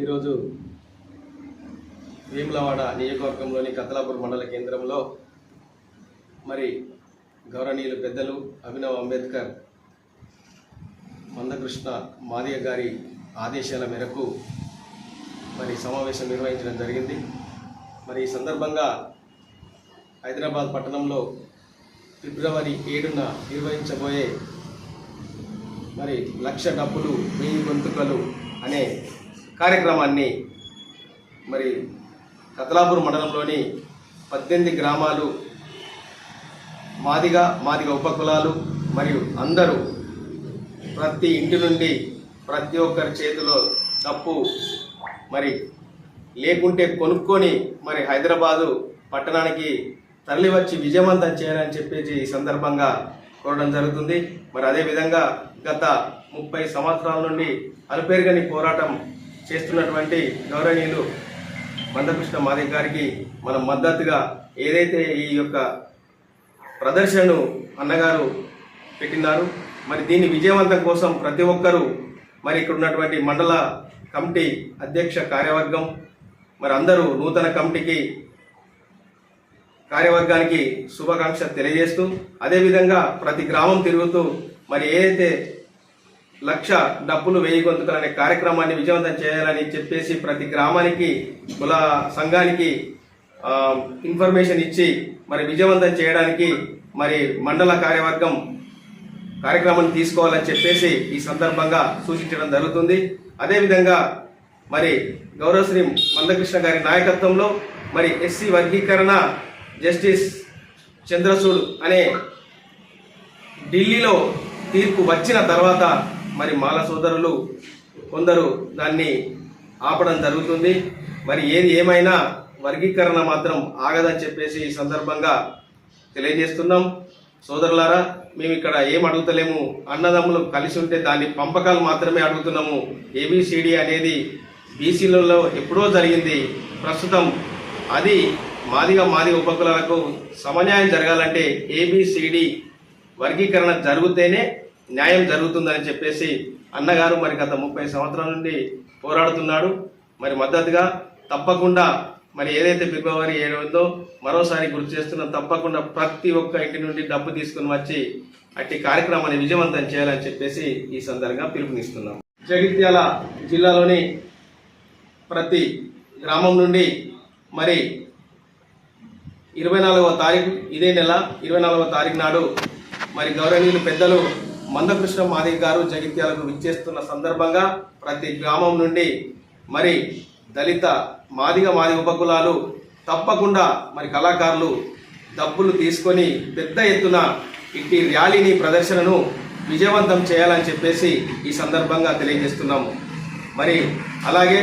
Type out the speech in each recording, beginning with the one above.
ఈరోజు వేములవాడ నియోజకవర్గంలోని కతలాపూర్ మండల కేంద్రంలో మరి గౌరవనీయులు పెద్దలు అభినవ్ అంబేద్కర్ మందకృష్ణ మాదిగ గారి ఆదేశాల మేరకు మరి సమావేశం నిర్వహించడం జరిగింది. మరి ఈ సందర్భంగా హైదరాబాద్ పట్టణంలో ఫిబ్రవరి ఏడున నిర్వహించబోయే మరి లక్ష డబ్బులు వెయ్యి గొంతుకలు అనే కార్యక్రమాన్ని మరి కతలాపూర్ మండలంలోని పద్దెనిమిది గ్రామాలు మాదిగ మాదిగ ఉపకులాలు మరియు అందరూ ప్రతి ఇంటి నుండి ప్రతి ఒక్కరి చేతిలో డప్పు మరి లేకుంటే కొనుక్కొని మరి హైదరాబాదు పట్టణానికి తరలివచ్చి విజయవంతం చేయాలని చెప్పేసి ఈ సందర్భంగా కోరడం జరుగుతుంది. మరి అదేవిధంగా గత ముప్పై సంవత్సరాల నుండి అలుపేరుగని పోరాటం చేస్తున్నటువంటి గౌరవనీయులు మందకృష్ణ మాదిక్ గారికి మనం మద్దతుగా ఏదైతే ఈ యొక్క ప్రదర్శనను అన్నగారు పెట్టినారు మరి దీన్ని విజయవంతం కోసం ప్రతి ఒక్కరూ మరి ఇక్కడ ఉన్నటువంటి మండల కమిటీ అధ్యక్ష కార్యవర్గం మరి అందరూ నూతన కమిటీకి కార్యవర్గానికి శుభాకాంక్ష తెలియజేస్తూ అదేవిధంగా ప్రతి గ్రామం తిరుగుతూ మరి ఏదైతే లక్ష డబ్బులు వేయి గొంతుకలు అనే కార్యక్రమాన్ని విజయవంతం చేయాలని చెప్పేసి ప్రతి గ్రామానికి కుల సంఘానికి ఇన్ఫర్మేషన్ ఇచ్చి మరి విజయవంతం చేయడానికి మరి మండల కార్యవర్గం కార్యక్రమాన్ని తీసుకోవాలని చెప్పేసి ఈ సందర్భంగా సూచించడం జరుగుతుంది. అదేవిధంగా మరి గౌరవశ్రీ మందకృష్ణ గారి నాయకత్వంలో మరి ఎస్సీ వర్గీకరణ జస్టిస్ చంద్రచూడ్ అనే ఢిల్లీలో తీర్పు వచ్చిన తర్వాత మరి మాల సోదరులు కొందరు దాన్ని ఆపడం జరుగుతుంది. మరి ఏది ఏమైనా వర్గీకరణ మాత్రం ఆగదని చెప్పేసి ఈ సందర్భంగా తెలియజేస్తున్నాం. సోదరులారా మేము ఇక్కడ ఏం అడుగుతలేము. అన్నదమ్ములు కలిసి ఉంటే దాని పంపకాలు మాత్రమే అడుగుతున్నాము. ఏబిసిడి అనేది బీసీలలో ఎప్పుడో జరిగింది. ప్రస్తుతం అది మాదిగా మాదిగ ఉపకులకు సమన్యాయం జరగాలంటే ఏబిసిడి వర్గీకరణ జరిగితేనే న్యాయం జరుగుతుందని చెప్పేసి అన్నగారు మరి గత ముప్పై సంవత్సరాల నుండి పోరాడుతున్నాడు. మరి మద్దతుగా తప్పకుండా మరి ఏదైతే ఫిబ్రవరి ఏడు ఉందో మరోసారి గుర్తు చేస్తున్నాం తప్పకుండా ప్రతి ఒక్క ఇంటి నుండి డబ్బు తీసుకుని వచ్చి అట్టి కార్యక్రమాన్ని విజయవంతం చేయాలని చెప్పేసి ఈ సందర్భంగా పిలుపునిస్తున్నాం. జగిత్యాల జిల్లాలోని ప్రతి గ్రామం నుండి మరి ఇరవై నాలుగవ తారీఖు ఇదే నెల ఇరవై నాలుగవ తారీఖు నాడు మరి గౌరవనీయులు పెద్దలు మందకృష్ణ మాదిగ గారు జగిత్యాలకు విచ్చేస్తున్న సందర్భంగా ప్రతి గ్రామం నుండి మరి దళిత మాదిగ మాదిగ ఉపకులాలు తప్పకుండా మరి కళాకారులు డబ్బులు తీసుకొని పెద్ద ఎత్తున ఇట్టి ర్యాలీని ప్రదర్శనను విజయవంతం చేయాలని చెప్పేసి ఈ సందర్భంగా తెలియజేస్తున్నాము. మరి అలాగే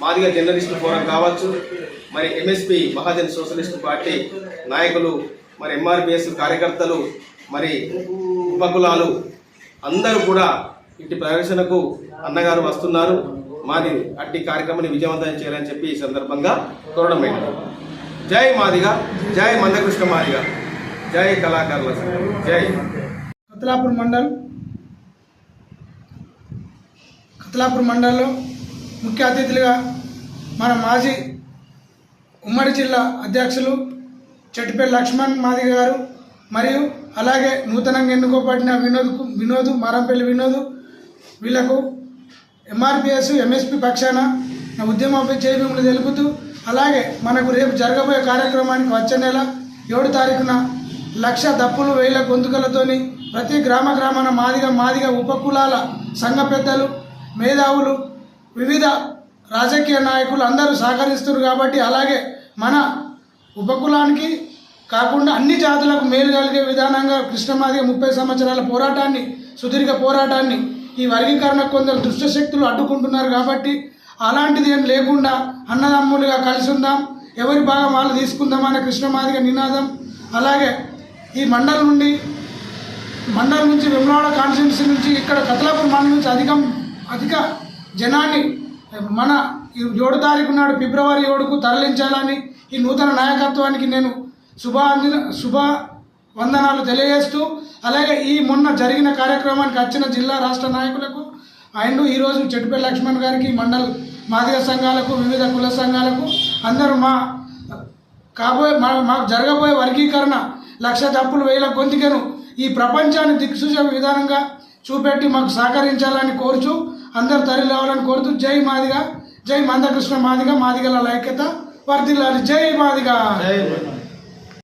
మాదిగ జర్నలిస్టు ఫోరం కావచ్చు మరి ఎంఎస్పి మహాజన్ సోషలిస్ట్ పార్టీ నాయకులు మరి ఎంఆర్పిఎస్ కార్యకర్తలు మరి ఉపకులాలు అందరూ కూడా ఇట్టి ప్రదర్శనకు అన్నగారు వస్తున్నారు. మాది అట్టి కార్యక్రమాన్ని విజయవంతం చేయాలని చెప్పి ఈ సందర్భంగా కోరడమైనది జై మాదిగ జై మందకృష్ణ మాదిగ జై కళాకారుల జై. కతలాపూర్ మండల్ కతలాపూర్ మండల్లో ముఖ్య అతిథులుగా మన మాజీ ఉమ్మడి జిల్లా అధ్యక్షులు చెట్టిపల్లి లక్ష్మణ్ మాదిగ గారు మరియు అలాగే నూతనంగా ఎన్నుకోబడిన వినోద్ వినోదు వినోద్ మారంపల్లి వినోద్ వీళ్ళకు ఎంఆర్పిఎస్ ఎంఎస్పి పక్షాన నా ఉద్యమ చేయమని తెలుపుతూ అలాగే మనకు రేపు జరగబోయే కార్యక్రమానికి వచ్చే నెల ఏడు తారీఖున లక్ష దప్పులు వేల గొంతుకలతోని ప్రతి గ్రామ గ్రామాన మాదిగ మాదిగ ఉపకులాల సంఘ పెద్దలు మేధావులు వివిధ రాజకీయ నాయకులు అందరూ సహకరిస్తున్నారు కాబట్టి అలాగే మన ఉపకులానికి కాకుండా అన్ని జాతులకు మేలు కలిగే విధానంగా కృష్ణమాదిగ ముప్పై సంవత్సరాల పోరాటాన్ని సుదీర్ఘ పోరాటాన్ని ఈ వర్గీకరణ కొందరు దుష్టశక్తులు అడ్డుకుంటున్నారు కాబట్టి అలాంటిది ఏం లేకుండా అన్నదమ్ములుగా కలిసి ఉందాం. ఎవరి భాగం వాళ్ళు తీసుకుందాం అనే కృష్ణమాదిగ నినాదం. అలాగే ఈ మండలం నుండి మండలం నుంచి వెమ్లవాడ కాన్స్టిట్యున్సీ నుంచి ఇక్కడ కతలాపూర్ మండలం నుంచి అధికం అధిక జనాన్ని మన ఈ ఏడు తారీఖు నాడు ఫిబ్రవరి ఏడుకు తరలించాలని ఈ నూతన నాయకత్వానికి నేను శుభాంజన శుభ వందనాలు తెలియజేస్తూ అలాగే ఈ మొన్న జరిగిన కార్యక్రమానికి వచ్చిన జిల్లా రాష్ట్ర నాయకులకు అండ్ ఈరోజు చెట్టుపల్లి లక్ష్మణ్ గారికి మండల్ మాదిగ సంఘాలకు వివిధ కుల సంఘాలకు అందరూ మా కాబోయే మా మాకు జరగబోయే వర్గీకరణ లక్ష తప్పులు వేల గొంతుకెను ఈ ప్రపంచాన్ని దిక్సూచే విధానంగా చూపెట్టి మాకు సహకరించాలని కోరుచు అందరు తరలి రావాలని కోరుతూ జై మాదిగ జై మందకృష్ణ మాదిగ మాదిగల ఐక్యత వర్ధిల్లాలి జై మాదిగా జై మాదిగ.